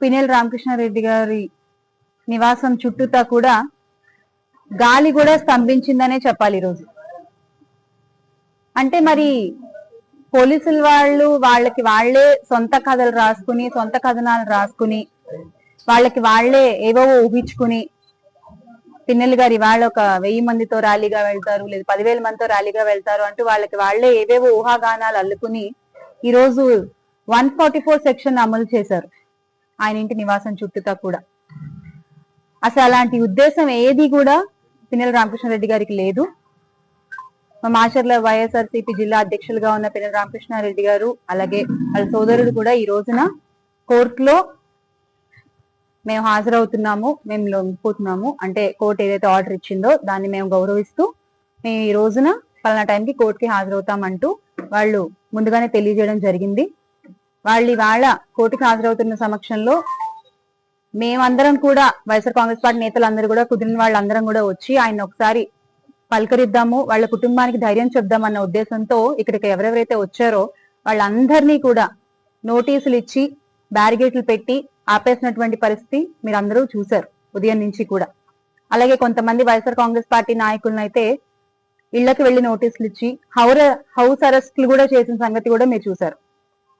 పినేల్ రామకృష్ణారెడ్డి గారి నివాసం చుట్టూతా కూడా గాలి కూడా స్తంభించిందనే చెప్పాలి ఈరోజు. అంటే మరి పోలీసుల వాళ్ళు వాళ్ళకి వాళ్ళే సొంత కథలు రాసుకుని సొంత కథనాలు రాసుకుని వాళ్ళకి వాళ్ళే ఏవో ఊహించుకుని పిన్నెలు గారు ఇవాళ ఒక వెయ్యి మందితో ర్యాలీగా వెళ్తారు లేదా పదివేల మందితో ర్యాలీగా వెళ్తారు అంటూ వాళ్ళకి వాళ్ళే ఏవేవో ఊహాగానాలు అల్లుకుని ఈరోజు వన్ ఫార్టీ ఫోర్ సెక్షన్ అమలు చేశారు. ఆయన ఇంటి నివాసం చుట్టూతా కూడా. అసలు అలాంటి ఉద్దేశం ఏది కూడా పిన్నెల రామకృష్ణారెడ్డి గారికి లేదు. మా మాచర్ల వైఎస్ఆర్సీపీ జిల్లా అధ్యక్షులుగా ఉన్న పిన్నెల రామకృష్ణారెడ్డి గారు అలాగే వాళ్ళ సోదరుడు కూడా ఈ రోజున కోర్టులో మేము హాజరవుతున్నాము మేము లొంగిపోతున్నాము. అంటే కోర్టు ఏదైతే ఆర్డర్ ఇచ్చిందో దాన్ని మేము గౌరవిస్తూ మేము ఈ రోజున పలానా టైంకి కోర్టుకి హాజరవుతామంటూ వాళ్ళు ముందుగానే తెలియజేయడం జరిగింది. వాళ్ళు ఇవాళ కోర్టుకు హాజరవుతున్న సమక్షంలో మేమందరం కూడా వైఎస్ఆర్ కాంగ్రెస్ పార్టీ నేతలందరూ కూడా కుదిరిన వాళ్ళందరం కూడా వచ్చి ఆయన ఒకసారి పలకరిద్దాము వాళ్ళ కుటుంబానికి ధైర్యం చెప్దామన్న ఉద్దేశంతో ఇక్కడికి ఎవరెవరైతే వచ్చారో వాళ్ళందరినీ కూడా నోటీసులు ఇచ్చి బ్యారిగేట్లు పెట్టి ఆపేసినటువంటి పరిస్థితి మీరు అందరూ చూశారు ఉదయం నుంచి కూడా. అలాగే కొంతమంది వైఎస్ఆర్ కాంగ్రెస్ పార్టీ నాయకులను అయితే ఇళ్ళకు వెళ్ళి నోటీసులు ఇచ్చి హౌర హౌస్ అరెస్ట్లు కూడా చేసిన సంగతి కూడా మీరు చూశారు.